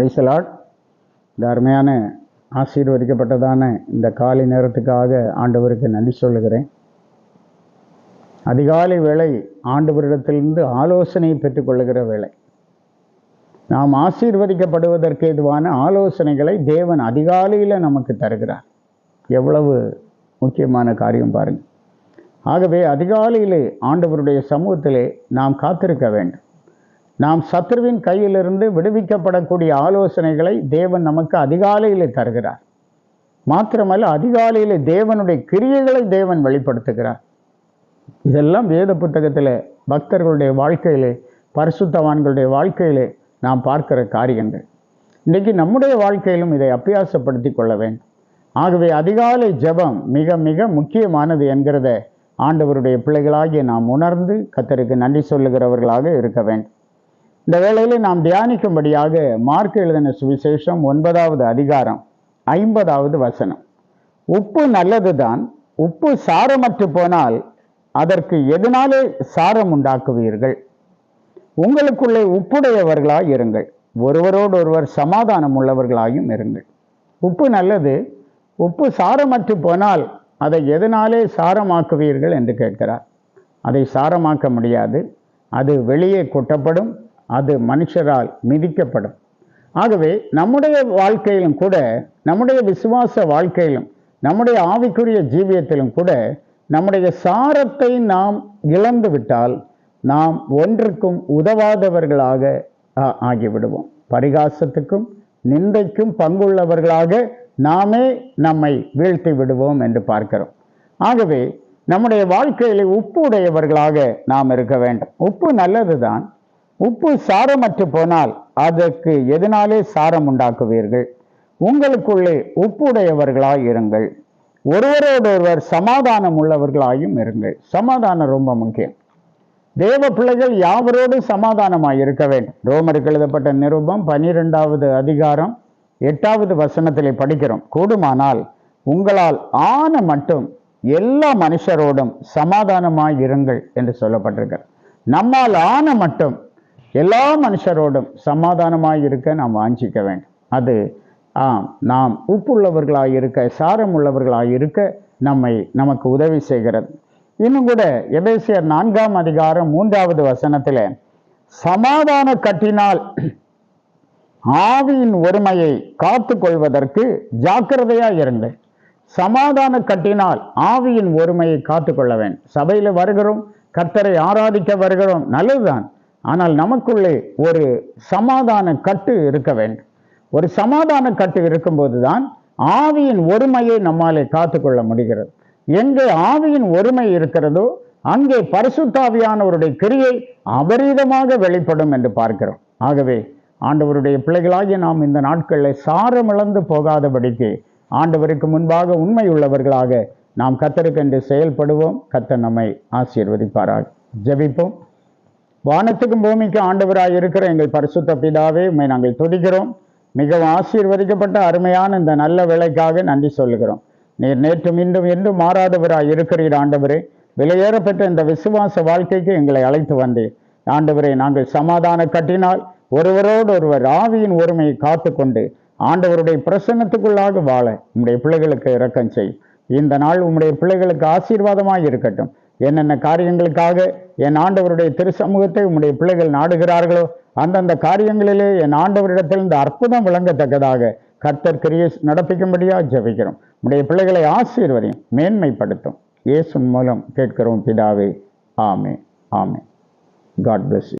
பிரைசலாட் இந்த அருமையான ஆசீர்வதிக்கப்பட்டதான இந்த காலை நேரத்துக்காக ஆண்டவருக்கு நன்றி சொல்லுகிறேன். அதிகாலை வேளை ஆண்டவரிடத்திலிருந்து ஆலோசனை பெற்றுக்கொள்ளுகிற வேலை நாம் ஆசீர்வதிக்கப்படுவதற்கு எதுவான ஆலோசனைகளை தேவன் அதிகாலையில் நமக்கு தருகிறார். எவ்வளவு முக்கியமான காரியம் பாருங்கள் ஆகவே அதிகாலையிலே ஆண்டவருடைய சமூகத்திலே நாம் காத்திருக்க வேண்டும். நாம் சத்ருவின் கையிலிருந்து விடுவிக்கப்படக்கூடிய ஆலோசனைகளை தேவன் நமக்கு அதிகாலையிலே தருகிறார். மாத்திரமல்ல அதிகாலையிலே தேவனுடைய கிரியைகளை தேவன் வெளிப்படுத்துகிறார். இதெல்லாம் வேத புத்தகத்தில் பக்தர்களுடைய வாழ்க்கையிலே பரிசுத்தவான்களுடைய வாழ்க்கையிலே நாம் பார்க்கிற காரியங்கள். இன்றைக்கு நம்முடைய வாழ்க்கையிலும் இதை அபியாசப்படுத்தி கொள்ள வேண்டும். ஆகவே அதிகாலை ஜெபம் மிக மிக முக்கியமானது என்கிறத ஆண்டவருடைய பிள்ளைகளாகிய நாம் உணர்ந்து கத்தருக்கு நன்றி சொல்லுகிறவர்களாக இருக்க வேண்டும். இந்த வேளையில் நாம் தியானிக்கும்படியாக மார்க் எழுதின சுவிசேஷம் ஒன்பதாவது அதிகாரம் ஐம்பதாவது வசனம். உப்பு நல்லதுதான் உப்பு சாரமற்று போனால் அதற்கு எதனாலே சாரம் உண்டாக்குவீர்கள்? உங்களுக்குள்ளே உப்புடையவர்களாய் இருங்கள். ஒருவரோடு ஒருவர் சமாதானம் உள்ளவர்களாயும் இருங்கள். உப்பு நல்லது உப்பு சாரமற்று போனால் அதை எதனாலே சாரமாக்குவீர்கள் என்று கேட்கிறார். அதை சாரமாக்க முடியாது. அது வெளியே கொட்டப்படும் அது மனுஷரால் மிதிக்கப்படும். ஆகவே நம்முடைய வாழ்க்கையிலும் கூட நம்முடைய விசுவாச வாழ்க்கையிலும் நம்முடைய ஆவிக்குரிய ஜீவியத்திலும் கூட நம்முடைய சாரத்தை நாம் இழந்துவிட்டால் நாம் ஒன்றுக்கும் உதவாதவர்களாக ஆ- ஆகிவிடுவோம். பரிகாசத்துக்கும் நிந்தைக்கும் பங்குள்ளவர்களாக நாமே நம்மை வீழ்த்தி விடுவோம் என்று பார்க்கிறோம். ஆகவே நம்முடைய வாழ்க்கையில் உப்பு உடையவர்களாக நாம் இருக்க வேண்டும். உப்பு நல்லதுதான் உப்பு சாரமற்று போனால் அதற்கு எதனாலே சாரம் உண்டாக்குவீர்கள்? உங்களுக்குள்ளே உப்புடையவர்களாய் இருங்கள். ஒருவரோடொருவர் சமாதானம் உள்ளவர்களாயும் இருங்கள். சமாதானம் ரொம்ப முக்கியம். தேவ பிள்ளைகள் யாவரோடும் சமாதானமாக இருக்க வேண்டும்? ரோமருக்கு எழுதப்பட்ட நிருபம் பனிரெண்டாவது அதிகாரம் எட்டாவது வசனத்திலே படிக்கிறோம். கூடுமானால் உங்களால் ஆன மட்டும் எல்லா மனுஷரோடும் சமாதானமாய் இருங்கள் என்று சொல்லப்பட்டிருக்கிறது. நம்மால் ஆன மட்டும் எல்லா மனுஷரோடும் சமாதானமாக இருக்க நாம் வாஞ்சிக்க வேண்டும். அது ஆம் நாம் உப்புள்ளவர்களாக இருக்க சாரம் உள்ளவர்களாக இருக்க நம்மை நமக்கு உதவி செய்கிறது. இன்னும் கூட எபேசியர் நான்காம் அதிகாரம் மூன்றாவது வசனத்தில் சமாதான கட்டினால் ஆவியின் ஒருமையை காத்து கொள்வதற்கு ஜாக்கிரதையாக இருங்க சமாதான கட்டினால் ஆவியின் ஒருமையை காத்து கொள்ள வேண்டும். சபையில் வருகிறோம் கர்த்தரை ஆராதிக்க வருகிறோம் நல்லதுதான். ஆனால் நமக்குள்ளே ஒரு சமாதான கட்டு இருக்க வேண்டும். ஒரு சமாதான கட்டு இருக்கும்போது தான் ஆவியின் ஒருமையை நம்மாலே காத்துக்கொள்ள முடிகிறது. எங்கே ஆவியின் ஒருமை இருக்கிறதோ அங்கே பரிசுத்தாவியானவருடைய கிரியை அபரீதமாக வெளிப்படும் என்று பார்க்கிறோம். ஆகவே ஆண்டவருடைய பிள்ளைகளாகிய நாம் இந்த நாட்களில் சாரமிழந்து போகாதபடிக்கு ஆண்டவருக்கு முன்பாக உண்மை உள்ளவர்களாக நாம் கத்தருக்கென்று செயல்படுவோம். கத்தர் நம்மை ஆசீர்வதிப்பாராக. ஜெபிப்போம். வானத்துக்கும் பூமிக்கும் ஆண்டவராக இருக்கிற எங்கள் பரிசுத்த பிதாவே உண்மை நாங்கள் துடிக்கிறோம் மிகவும் ஆசீர்வதிக்கப்பட்ட அருமையான இந்த நல்ல வேலைக்காக நன்றி சொல்லுகிறோம். நீர் நேற்றும் இன்றும் என்றும் மாறாதவராக இருக்கிறீர் ஆண்டவரே. விலையேறப்பட்ட இந்த விசுவாச வாழ்க்கைக்கு எங்களை அழைத்து வந்தேன் ஆண்டவரே நாங்கள் சமாதான கட்டினால் ஒருவரோடு ஒருவர் ஆவியின் ஒருமையை காத்துக்கொண்டு ஆண்டவருடைய பிரசன்னத்துக்குள்ளாக வாழ உம்முடைய பிள்ளைகளுக்கு இரக்கம் செய். இந்த நாள் உம்முடைய பிள்ளைகளுக்கு ஆசீர்வாதமாக இருக்கட்டும். என்னென்ன காரியங்களுக்காக என் ஆண்டவருடைய திருச்சமூகத்தை உம்முடைய பிள்ளைகள் நாடுகிறார்களோ அந்தந்த காரியங்களிலே என் ஆண்டவரிடத்தில் இந்த அற்புதம் விளங்கத்தக்கதாக கர்த்தர் கிரியை நடப்பிக்கும்படியாக ஜபிக்கிறோம். உம்முடைய பிள்ளைகளை ஆசீர்வதையும் மேன்மைப்படுத்தும். இயேசு மூலம் கேட்கிறோம் பிதாவே. ஆமே ஆமே காட் பிளஸ்